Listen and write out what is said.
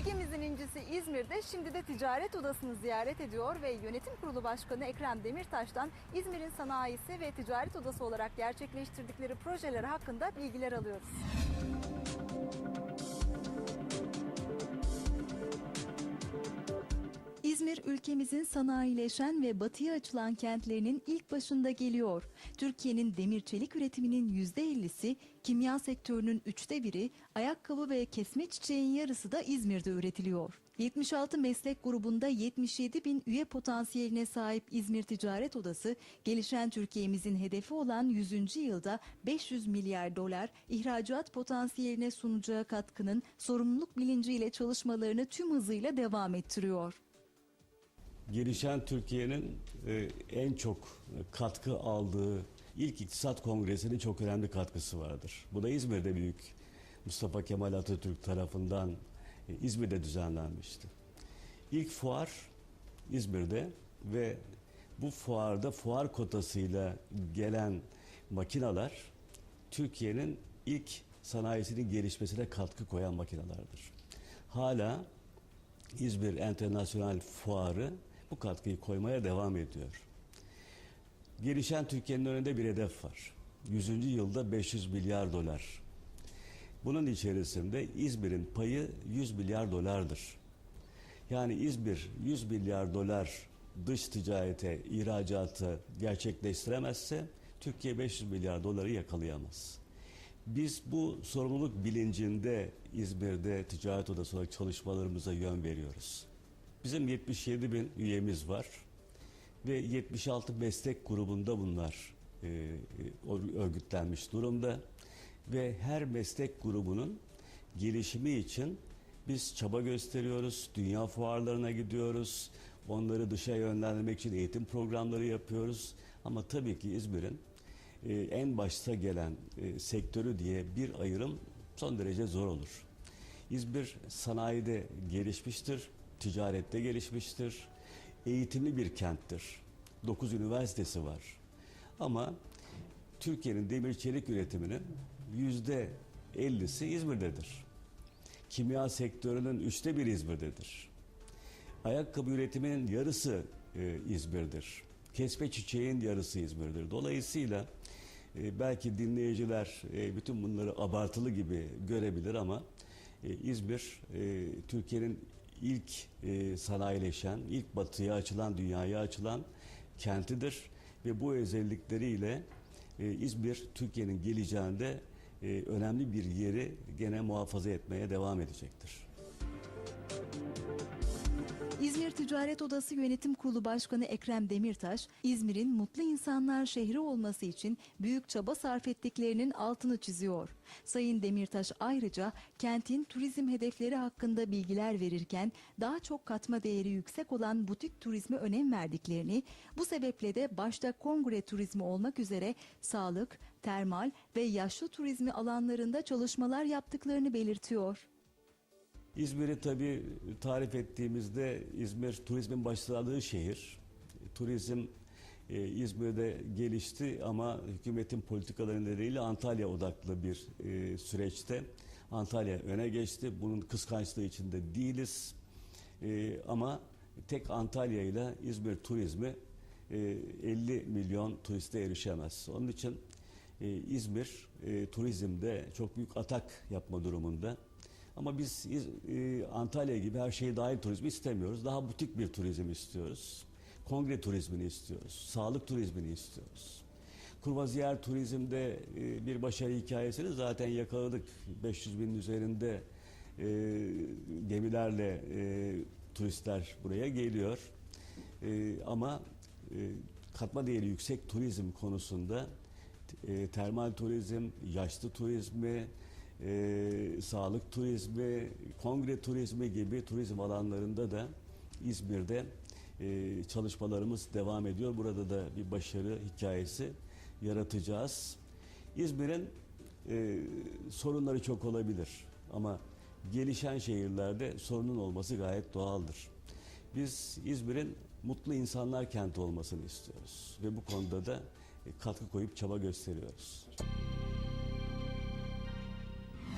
Ege'mizin incisi İzmir'de şimdi de ticaret odasını ziyaret ediyor ve yönetim kurulu başkanı Ekrem Demirtaş'tan İzmir'in sanayisi ve ticaret odası olarak gerçekleştirdikleri projeler hakkında bilgiler alıyoruz. Ülkemizin sanayileşen ve batıya açılan kentlerinin ilk başında geliyor. Türkiye'nin demir çelik üretiminin %50'si, kimya sektörünün üçte biri, ayakkabı ve kesme çiçeğin yarısı da İzmir'de üretiliyor. 76 meslek grubunda 77 bin üye potansiyeline sahip İzmir Ticaret Odası, gelişen Türkiye'mizin hedefi olan 100. yılda 500 milyar dolar ihracat potansiyeline sunacağı katkının sorumluluk bilinciyle çalışmalarını tüm hızıyla devam ettiriyor. Gelişen Türkiye'nin e, en çok katkı aldığı ilk iktisat kongresinin çok önemli katkısı vardır. Bu da İzmir'de büyük Mustafa Kemal Atatürk tarafından e, İzmir'de düzenlenmişti. İlk fuar İzmir'de ve bu fuarda fuar kotasıyla gelen makinalar Türkiye'nin ilk sanayisinin gelişmesine katkı koyan makinalardır. Hala İzmir Enternasyonel Fuarı bu katkıyı koymaya devam ediyor. Gelişen Türkiye'nin önünde bir hedef var. 100. yılda 500 milyar dolar. Bunun içerisinde İzmir'in payı 100 milyar dolardır. Yani İzmir 100 milyar dolar dış ticarete, ihracatı gerçekleştiremezse Türkiye 500 milyar doları yakalayamaz. Biz bu sorumluluk bilincinde İzmir'de ticaret odası olarak çalışmalarımıza yön veriyoruz. Bizim 77 bin üyemiz var ve 76 meslek grubunda bunlar e, e, örgütlenmiş durumda ve her meslek grubunun gelişimi için biz çaba gösteriyoruz, dünya fuarlarına gidiyoruz, onları dışa yönlendirmek için eğitim programları yapıyoruz. Ama tabii ki İzmir'in e, en başta gelen sektörü diye bir ayrım son derece zor olur. İzmir sanayide gelişmiştir, ticarette gelişmiştir, eğitimli bir kenttir. 9 üniversitesi var. Ama Türkiye'nin demir çelik üretiminin yüzde 50'si İzmir'dedir. Kimya sektörünün üçte bir İzmir'dedir. Ayakkabı üretiminin yarısı e, İzmir'dir. Kesme çiçeğin yarısı İzmir'dir. Dolayısıyla e, belki dinleyiciler e, bütün bunları abartılı gibi görebilir ama e, İzmir e, Türkiye'nin ilk e, sanayileşen, ilk batıya açılan, dünyaya açılan kentidir ve bu özellikleriyle e, İzmir Türkiye'nin geleceğinde e, önemli bir yeri gene muhafaza etmeye devam edecektir. İzmir Ticaret Odası Yönetim Kurulu Başkanı Ekrem Demirtaş, İzmir'in mutlu insanlar şehri olması için büyük çaba sarf ettiklerinin altını çiziyor. Sayın Demirtaş ayrıca kentin turizm hedefleri hakkında bilgiler verirken daha çok katma değeri yüksek olan butik turizme önem verdiklerini, bu sebeple de başta kongre turizmi olmak üzere sağlık, termal ve yaşlı turizmi alanlarında çalışmalar yaptıklarını belirtiyor. İzmir'i tabii tarif ettiğimizde İzmir turizmin başladığı şehir. Turizm e, İzmir'de gelişti ama hükümetin politikaları nedeniyle Antalya odaklı bir e, süreçte Antalya öne geçti. Bunun kıskançlığı içinde değiliz. E, ama tek Antalya ile İzmir turizmi e, 50 milyon turiste erişemez. Onun için e, İzmir e, turizmde çok büyük atak yapma durumunda. Ama biz e, Antalya gibi her şeyi dahil turizmi istemiyoruz. Daha butik bir turizm istiyoruz. Kongre turizmini istiyoruz. Sağlık turizmini istiyoruz. Kurvaziyer turizmde e, bir başarı hikayesini zaten yakaladık. 500 binin üzerinde e, gemilerle e, turistler buraya geliyor. E, ama e, katma değeri yüksek turizm konusunda e, termal turizm, yaşlı turizmi, e, sağlık turizmi, kongre turizmi gibi turizm alanlarında da İzmir'de e, çalışmalarımız devam ediyor. Burada da bir başarı hikayesi yaratacağız. İzmir'in e, sorunları çok olabilir ama gelişen şehirlerde sorunun olması gayet doğaldır. Biz İzmir'in mutlu insanlar kenti olmasını istiyoruz ve bu konuda da katkı koyup çaba gösteriyoruz.